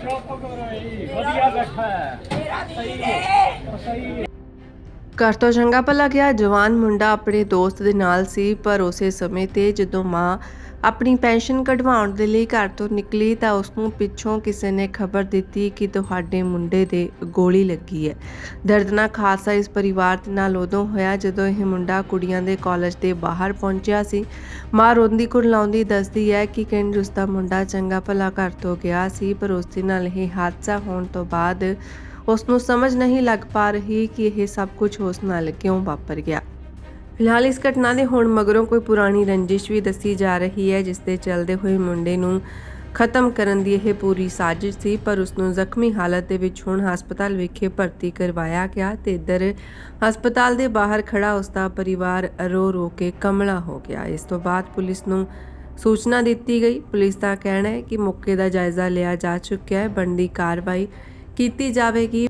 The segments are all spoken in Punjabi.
ਚੁੱਪ ਕਰੋ ਜੀ ਵਧੀਆ ਬੈਠਾ ਹੈ। ਵੀਰ ਏ ਸਹੀ ਘਰ ਤੋਂ ਚੰਗਾ ਭਲਾ ਗਿਆ। ਜਵਾਨ ਮੁੰਡਾ ਆਪਣੇ ਦੋਸਤ ਦੇ ਨਾਲ ਸੀ, ਪਰ ਉਸੇ ਸਮੇਂ ਤੇ ਜਦੋਂ ਮਾਂ ਆਪਣੀ ਪੈਨਸ਼ਨ ਕਢਵਾਉਣ ਦੇ ਲਈ ਘਰ ਤੋਂ ਨਿਕਲੀ ਤਾਂ ਉਸ ਨੂੰ ਪਿੱਛੋਂ ਕਿਸੇ ਨੇ ਖਬਰ ਦਿੱਤੀ ਕਿ ਤੁਹਾਡੇ ਮੁੰਡੇ ਦੇ ਗੋਲੀ ਲੱਗੀ ਹੈ। ਦਰਦਨਾਕ ਹਾਦਸਾ ਇਸ ਪਰਿਵਾਰ ਦੇ ਨਾਲ ਉਦੋਂ ਹੋਇਆ ਜਦੋਂ ਇਹ ਮੁੰਡਾ ਕੁੜੀਆਂ ਦੇ ਕਾਲਜ ਦੇ ਬਾਹਰ ਪਹੁੰਚਿਆ ਸੀ। ਮਾਂ ਰੋਂਦੀ ਕੁਰਲਾਉਂਦੀ ਦੱਸਦੀ ਹੈ ਕਿ ਕਿੰਜ ਉਸ ਦਾ ਮੁੰਡਾ ਚੰਗਾ ਭਲਾ ਘਰ ਤੋਂ ਗਿਆ ਸੀ, ਪਰ ਉਸ ਦੇ ਨਾਲ ਇਹ ਹਾਦਸਾ ਹੋਣ ਤੋਂ ਬਾਅਦ ਉਸ ਨੂੰ ਸਮਝ ਨਹੀਂ ਲੱਗ ਪਾ ਰਹੀ ਕਿ ਇਹ ਸਭ ਕੁਝ ਉਸ ਨਾਲ ਕਿਉਂ ਵਾਪਰ ਗਿਆ। ਫਿਲਹਾਲ ਇਸ ਘਟਨਾ ਦੇ ਹੋਣ ਮਗਰੋਂ ਕੋਈ ਪੁਰਾਣੀ ਰੰਜਿਸ਼ ਵੀ ਦੱਸੀ ਜਾ ਰਹੀ ਹੈ, ਜਿਸ ਦੇ ਚੱਲਦੇ ਹੋਏ ਮੁੰਡੇ ਨੂੰ ਖਤਮ ਕਰਨ ਦੀ ਇਹ ਪੂਰੀ ਸਾਜ਼ਿਸ਼ ਸੀ, ਪਰ ਉਸ ਨੂੰ ਜ਼ਖਮੀ ਹਾਲਤ ਦੇ ਵਿੱਚ ਹੁਣ ਹਸਪਤਾਲ ਵਿਖੇ ਭਰਤੀ ਕਰਵਾਇਆ ਗਿਆ ਤੇ ਇੱਧਰ ਹਸਪਤਾਲ ਦੇ ਬਾਹਰ ਖੜਾ ਉਸ ਦਾ ਪਰਿਵਾਰ ਰੋ ਰੋ ਕੇ ਕਮਲਾ ਹੋ ਗਿਆ। ਇਸ ਤੋਂ ਬਾਅਦ ਪੁਲਿਸ ਨੂੰ ਸੂਚਨਾ ਦਿੱਤੀ ਗਈ। ਪੁਲਿਸ ਦਾ ਕਹਿਣਾ ਹੈ ਕਿ ਮੌਕੇ ਦਾ ਜਾਇਜ਼ਾ ਲਿਆ ਜਾ ਚੁੱਕਿਆ ਹੈ। ਬਣਦੀ ਕਾਰਵਾਈ ਕੀਤੀ ਜਾਵੇਗੀ।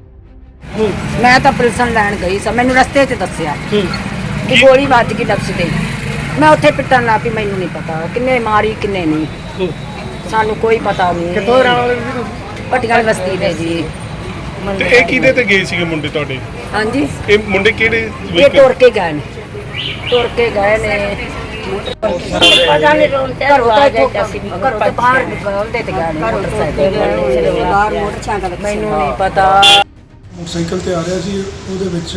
ਮੈਂ ਤਾਂ ਪੁਲਿਸਨ ਲੈਣ ਗਈ ਸਾਂ ਮੈਨੂੰ ਰਸਤੇ 'ਚ ਦੱਸਿਆ ਕਿ ਗੋਲੀ ਵੱਜ ਗਈ ਨਫਸ ਤੇ। ਮੈਂ ਉੱਥੇ ਪਿੱਟਣ ਲੱਗ ਪਈ ਮੈਨੂੰ ਨਹੀਂ ਪਤਾ ਕਿੰਨੇ ਮਾਰੀ ਕਿੰਨੇ ਨਹੀਂ। ਸਾਨੂੰ ਕੋਈ ਪਤਾ ਨਹੀਂ। ਕਿੱਥੋਂ ਰਹਿਣ ਵਾਲੇ ਸੀ ਤੁਸੀਂ? ਪਟਿਆਲਾ ਬਸਤੀ ਦੇ ਜੀ। ਤੇ ਇਹ ਕਿਹਦੇ ਤੇ ਗਏ ਸੀਗੇ ਮੁੰਡੇ ਤੁਹਾਡੇ? ਹਾਂਜੀ। ਇਹ ਮੁੰਡੇ ਕਿਹੜੇ ਇਹ ਤੁਰ ਕੇ ਗਏ ਨੇ। ਤੁਰ ਕੇ ਗਏ ਨੇ। ਪਤਾ ਨਹੀਂ ਰੋਂਦੇ ਘਰੋਂ ਤਾਂ ਇੱਥੋਂ ਘਰੋਂ ਤਾਂ ਬਾਹਰ ਨਿਕਲਦੇ ਤੇ ਗਏ ਨੇ ਮੋਟਰਸਾਈਕਲ ਬਾਹਰ ਮੋਟਰਸਾਈਕਲ ਮੈਨੂੰ ਨਹੀਂ ਪਤਾ। ਮੋਟਰਸਾਈਕਲ ਤੇ ਆ ਰਿਹਾ ਸੀ ਉਹਦੇ ਵਿੱਚ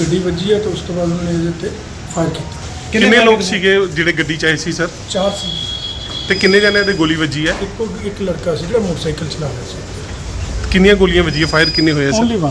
ਗੱਡੀ ਵੱਜੀ ਹੈ ਤੇ ਉਸ ਤੋਂ ਬਾਅਦ ਉਹਨੇ ਇਹਦੇ ਤੇ ਫਾਇਰ ਕੀਤਾ। ਕਿੰਨੇ ਲੋਕ ਸੀਗੇ ਜਿਹੜੇ ਗੱਡੀ 'ਚ ਆਏ ਸੀ ਸਰ? ਚਾਰ ਸੀ। ਤੇ ਕਿੰਨੇ ਜਣਿਆਂ ਦੇ ਗੋਲੀ ਵੱਜੀ ਹੈ ਇੱਕੋ ਇੱਕ ਲੜਕਾ ਸੀ ਜਿਹੜਾ ਮੋਟਰਸਾਈਕਲ ਚਲਾ ਰਿਹਾ ਸੀ। ਕਿੰਨੀਆਂ ਗੋਲੀਆਂ ਵੱਜੀਆਂ? ਫਾਇਰ ਕਿੰਨੇ ਹੋਏ ਸਰ ਓਨਲੀ ਵਨ